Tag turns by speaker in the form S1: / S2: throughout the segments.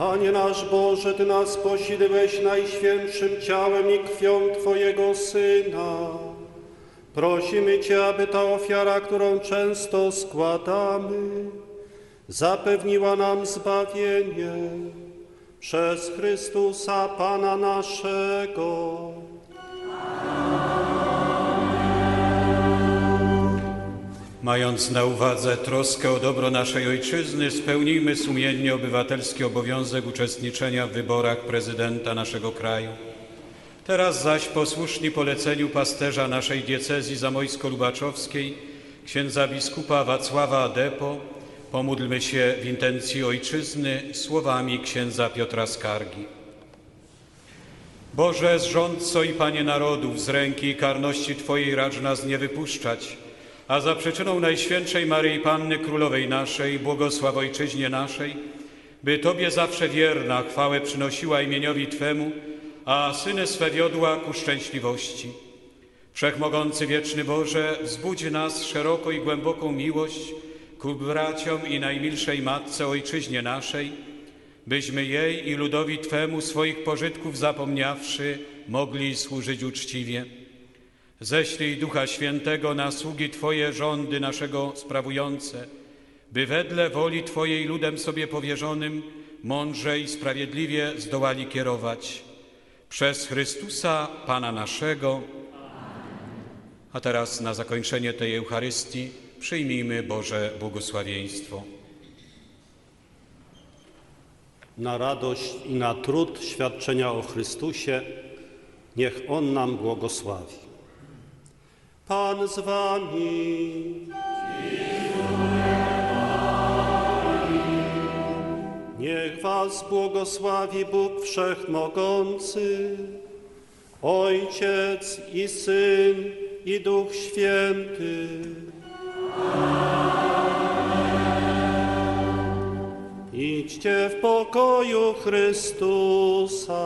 S1: Panie nasz Boże, Ty nas posidłeś najświętszym ciałem i krwią Twojego Syna. Prosimy Cię, aby ta ofiara, którą często składamy, zapewniła nam zbawienie przez Chrystusa Pana naszego.
S2: Mając na uwadze troskę o dobro naszej ojczyzny, spełnijmy sumiennie obywatelski obowiązek uczestniczenia w wyborach prezydenta naszego kraju. Teraz zaś posłuszni poleceniu pasterza naszej diecezji zamojsko-lubaczowskiej, księdza biskupa Wacława Adepo, pomódlmy się w intencji ojczyzny słowami księdza Piotra Skargi. Boże, zrządco i Panie narodów, z ręki i karności Twojej racz nas nie wypuszczać, a za przyczyną Najświętszej Maryi Panny Królowej naszej, błogosław Ojczyźnie naszej, by Tobie zawsze wierna chwałę przynosiła imieniowi Twemu, a syny swe wiodła ku szczęśliwości. Wszechmogący wieczny Boże, wzbudź nas szeroko i głęboką miłość ku braciom i najmilszej Matce Ojczyźnie naszej, byśmy jej i ludowi Twemu swoich pożytków zapomniawszy, mogli służyć uczciwie. Ześlij Ducha Świętego na sługi Twoje rządy naszego sprawujące, by wedle woli Twojej ludem sobie powierzonym mądrze i sprawiedliwie zdołali kierować. Przez Chrystusa Pana naszego. A teraz na zakończenie tej Eucharystii przyjmijmy Boże błogosławieństwo.
S1: Na radość i na trud świadczenia o Chrystusie, niech On nam błogosławi. Pan z Wami. Niech Was błogosławi Bóg Wszechmogący, Ojciec i Syn i Duch Święty. Idźcie w pokoju Chrystusa.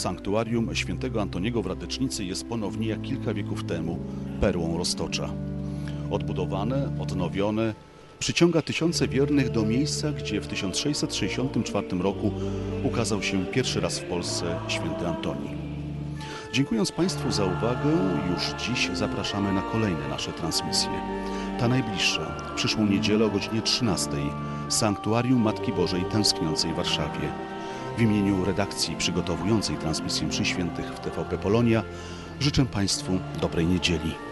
S3: Sanktuarium świętego Antoniego w Radecznicy jest ponownie jak kilka wieków temu perłą Roztocza. Odbudowane, odnowione, przyciąga tysiące wiernych do miejsca, gdzie w 1664 roku ukazał się pierwszy raz w Polsce święty Antoni. Dziękując Państwu za uwagę, już dziś zapraszamy na kolejne nasze transmisje. Ta najbliższa, przyszłą niedzielę o godzinie 13, Sanktuarium Matki Bożej Tęskniącej w Warszawie. W imieniu redakcji przygotowującej transmisję przy świętych w TVP Polonia życzę Państwu dobrej niedzieli.